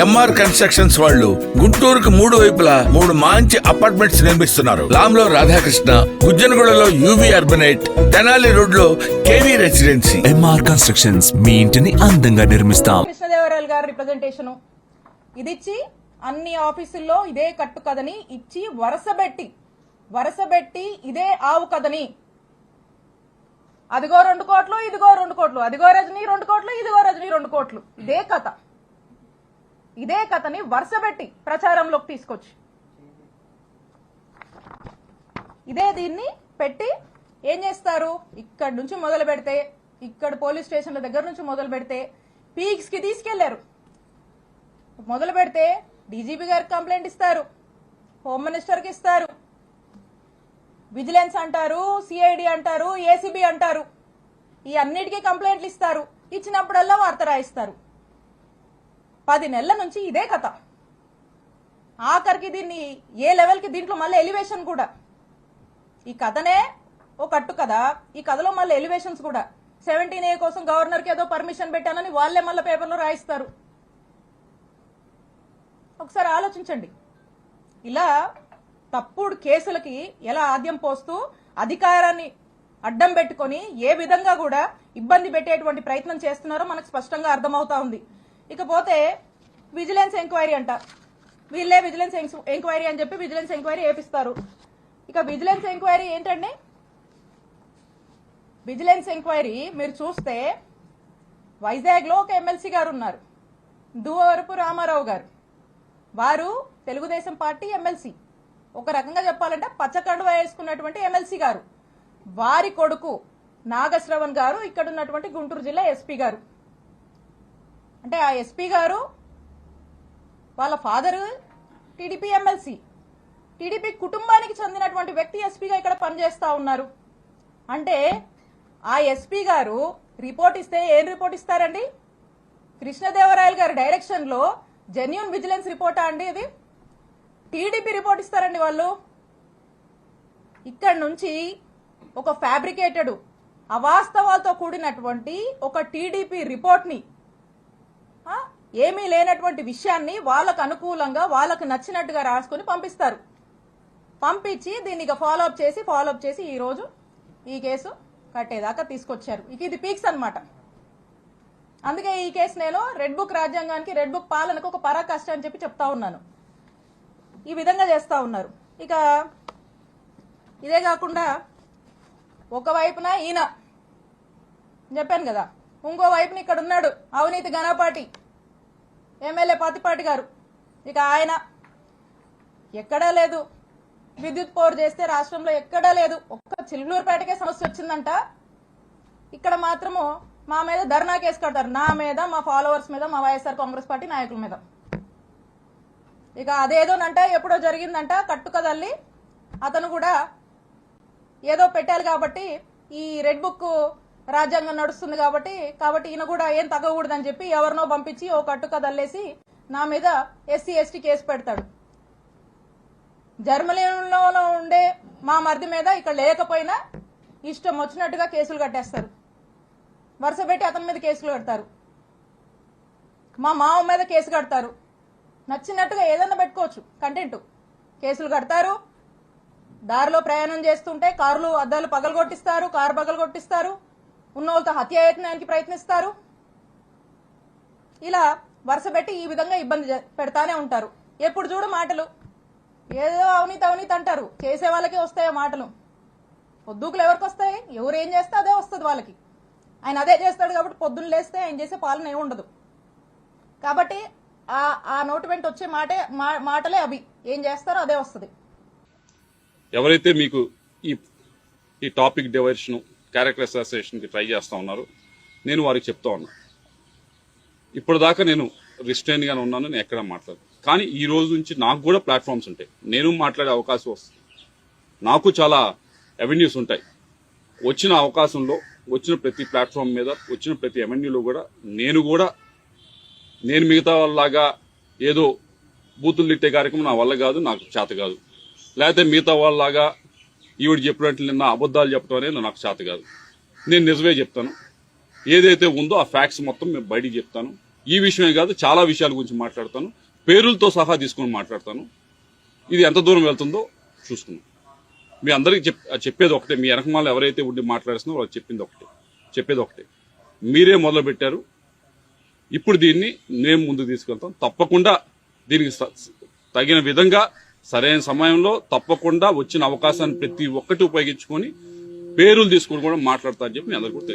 MR constructions వాళ్ళు గుంటూరుకు మూడు వైపులా మూడు మంచి అపార్ట్మెంట్స్ నిర్మిస్తున్నారు. లాంలో రాధాకృష్ణ గుజ్జనగూడలో యూవి అర్బనైట్ తెనాలి రోడ్లో కేవీ రెసిడెన్సీ ఎంఆర్ కన్స్ట్రక్షన్స్ మీ ఇంటిని అందంగా నిర్మిస్తాం. కృష్ణదేవరాయలు గారి రిప్రజెంటేషన్ ఇది ఇచ్చి అన్ని ఆఫీసుల్లో ఇదే కట్టు కథని ఇచ్చి వరుసబెట్టి వరుసబెట్టి ఇదే ఆవు కథని. అదిగో రెండు కోట్లు ఇదిగో రెండు కోట్లు అదిగో రజనీ రెండు కోట్లు ఇదిగో రజనీ రెండు కోట్లు. ఇదే కథ. ఇదే కథని వరుసబెట్టి ప్రచారంలోకి తీసుకొచ్చి. ఇదే దీన్ని పెట్టి ఏం చేస్తారు? ఇక్కడ నుంచి మొదలు పెడితే ఇక్కడ పోలీస్ స్టేషన్ల దగ్గర నుంచి మొదలు పెడితే పీక్స్కి తీసుకెళ్ళారు. మొదలు పెడితే డీజీపీ గారికి కంప్లైంట్ ఇస్తారు. హోమ్ మినిస్టర్కి ఇస్తారు. విజిలెన్స్ అంటారు సిఐడి అంటారు ఏసీబీ అంటారు. ఈ అన్నిటికీ కంప్లైంట్లు ఇస్తారు. ఇచ్చినప్పుడల్లా వార్త రాయిస్తారు. పది నెలల నుంచి ఇదే కథ. ఆఖరికి దీన్ని ఏ లెవెల్కి దీంట్లో మళ్ళీ ఎలివేషన్ కూడా. ఈ కథనే ఓ కట్టు కదా. ఈ కథలో మళ్ళీ ఎలివేషన్స్ కూడా. సెవెంటీన్ ఏ కోసం గవర్నర్కి ఏదో పర్మిషన్ పెట్టానని వాళ్ళే మళ్ళీ పేపర్లో రాయిస్తారు. ఒకసారి ఆలోచించండి. ఇలా తప్పుడు కేసులకి ఎలా ఆద్యం పోస్తూ అధికారాన్ని అడ్డం పెట్టుకొని ఏ విధంగా కూడా ఇబ్బంది పెట్టేటువంటి ప్రయత్నం చేస్తున్నారో మనకు స్పష్టంగా అర్థమవుతా ఉంది. ఇకపోతే విజిలెన్స్ ఎంక్వైరీ అంట. వీళ్ళే విజిలెన్స్ ఎంక్వైరీ అని చెప్పి విజిలెన్స్ ఎంక్వైరీ వేపిస్తారు ఇక విజిలెన్స్ ఎంక్వైరీ ఏంటండి? విజిలెన్స్ ఎంక్వైరీ మీరు చూస్తే వైజాగ్లో ఒక ఎమ్మెల్సీ గారు ఉన్నారు. దువరపు రామారావు గారు. వారు తెలుగుదేశం పార్టీ ఎమ్మెల్సీ. ఒక రకంగా చెప్పాలంటే పచ్చకండు వేసుకున్నటువంటి ఎమ్మెల్సీ గారు. వారి కొడుకు నాగశ్రవణ్ గారు ఇక్కడ ఉన్నటువంటి గుంటూరు జిల్లా ఎస్పీ గారు. అంటే ఆ ఎస్పీ గారు వాళ్ళ ఫాదరు టీడీపీ ఎమ్మెల్సీ. టీడీపీ కుటుంబానికి చెందినటువంటి వ్యక్తి ఎస్పీగా ఇక్కడ పనిచేస్తా ఉన్నారు. అంటే ఆ ఎస్పీ గారు రిపోర్ట్ ఇస్తే ఏం రిపోర్ట్ ఇస్తారండి? కృష్ణదేవరాయలు గారి డైరెక్షన్లో జెన్యున్ విజిలెన్స్ రిపోర్టా అండి ఇది? టీడీపీ రిపోర్ట్ ఇస్తారండి వాళ్ళు. ఇక్కడ నుంచి ఒక ఫ్యాబ్రికేటెడ్ అవాస్తవాలతో కూడినటువంటి ఒక టీడీపీ రిపోర్ట్ని ఏమీ లేనటువంటి విషయాన్ని వాళ్ళకు అనుకూలంగా వాళ్ళకు నచ్చినట్టుగా రాసుకొని పంపిస్తారు. పంపించి దీన్ని ఇక ఫాలో అప్ చేసి ఫాలో అప్ చేసి ఈ రోజు ఈ కేసు కట్టేదాకా తీసుకొచ్చారు. ఇక ఇది పీక్స్ అన్నమాట. అందుకే ఈ కేసు నేను రెడ్ బుక్ రాజ్యాంగానికి రెడ్ బుక్ పాలనకు ఒక పరాకష్ట అని చెప్పి చెప్తా ఉన్నాను. ఈ విధంగా చేస్తా ఉన్నారు. ఇక ఇదే కాకుండా ఒకవైపున ఈయన చెప్పాను కదా ఇంకో వైపున ఇక్కడ ఉన్నాడు అవినీతి ఘనపాటి. ఎమ్మెల్యే పాతిపాటి గారు. ఇక ఆయన ఎక్కడా లేదు. విద్యుత్ పోరు చేస్తే రాష్ట్రంలో ఎక్కడా లేదు. ఒక్క చిలుగులూరుపేటకే సమస్య వచ్చిందంట. ఇక్కడ మాత్రము మా మీద ధర్నా కేసు కడతారు. నా మీద మా ఫాలోవర్స్ మీద మా వైఎస్ఆర్ కాంగ్రెస్ పార్టీ నాయకుల మీద. ఇక అదేదోనంట ఎప్పుడో జరిగిందంట కట్టుకదల్లి అతను కూడా ఏదో పెట్టాలి కాబట్టి ఈ రెడ్ బుక్ రాజ్యాంగం నడుస్తుంది కాబట్టి కాబట్టి ఈయన కూడా ఏం తగ్గకూడదని చెప్పి ఎవరినో పంపించి ఓ కట్టుకదల్లేసి నా మీద ఎస్సీ ఎస్టీ కేసు పెడతాడు. జర్మనీలో ఉండే మా మరిది మీద ఇక్కడ లేకపోయినా ఇష్టం వచ్చినట్టుగా కేసులు కట్టేస్తారు. వరుస పెట్టి అతని మీద కేసులు కడతారు మా మామ మీద కేసు కడతారు. నచ్చినట్టుగా ఏదైనా పెట్టుకోవచ్చు కంటెంట్. కేసులు కడతారు. దారిలో ప్రయాణం చేస్తుంటే కార్లు అద్దాలు పగలగొట్టిస్తారు కారు పగలగొట్టిస్తారు. ఉన్న వాళ్ళతో హత్యాయత్నానికి ప్రయత్నిస్తారు. ఇలా వరుస పెట్టి ఈ విధంగా ఇబ్బంది పెడతానే ఉంటారు. ఎప్పుడు చూడు మాటలు. ఏదో అవినీతి అవినీతి అంటారు చేసే వాళ్ళకి వస్తాయో మాటలు. పొద్దుకులు ఎవరికి వస్తాయి? ఎవరు ఏం చేస్తే అదే వస్తుంది వాళ్ళకి. ఆయన అదే చేస్తాడు కాబట్టి పొద్దున్న లేస్తే ఆయన చేసే పాలన ఏమి ఉండదు. కాబట్టి ఆ ఆ నోటి వెంట వచ్చే మాటే మా- మాటలే అవి. ఏం చేస్తారో అదే వస్తుంది. ఎవరైతే మీకు ఈ ఈ టాపిక్ డైవర్షన్ క్యారెక్టర్ అసోసియేషన్కి ట్రై చేస్తూ ఉన్నారు. నేను వారికి చెప్తా ఉన్నా. ఇప్పటిదాకా నేను రిస్ట్రైన్గానే ఉన్నాను నేను ఎక్కడ మాట్లాడు కానీ ఈ రోజు నుంచి నాకు కూడా ప్లాట్ఫామ్స్ ఉంటాయి. నేను మాట్లాడే అవకాశం వస్తుంది. నాకు చాలా అవెన్యూస్ ఉంటాయి. వచ్చిన అవకాశంలో వచ్చిన ప్రతి ప్లాట్ఫామ్ మీద వచ్చిన ప్రతి అవెన్యూలో కూడా నేను కూడా నేను మిగతా వాళ్ళలాగా ఏదో బూతులు తిట్టే కార్యక్రమం నా వల్ల కాదు నాకు చేత కాదు. లేకపోతే మిగతా వాళ్ళలాగా ఈవిడ చెప్పినట్లు నిన్న అబద్ధాలు చెప్పడం అనేది నాకు చేత కాదు. నేను నిజమే చెప్తాను. ఏదైతే ఉందో ఆ ఫ్యాక్ట్స్ మొత్తం మేము బయటికి చెప్తాను. ఈ విషయమే కాదు చాలా విషయాల గురించి మాట్లాడతాను. పేరులతో సహా తీసుకొని మాట్లాడతాను. ఇది ఎంత దూరం వెళ్తుందో చూసుకుందాం. మీ అందరికీ చెప్ చెప్పేది ఒకటే. మీ వెనకమాల ఎవరైతే ఉండి మాట్లాడుతున్నారో వాళ్ళు చెప్పింది ఒకటే. చెప్పేది ఒకటే. మీరే మొదలుపెట్టారు. ఇప్పుడు దీన్ని మేము ముందుకు తీసుకెళ్తాం. తప్పకుండా దీనికి తగిన విధంగా సరైన సమయంలో తప్పకుండా వచ్చిన అవకాశాన్ని ప్రతి ఒక్కటి ఉపయోగించుకొని పేరులు తీసుకుని కూడా మాట్లాడతారని చెప్పి మీ అందరికీ కూడా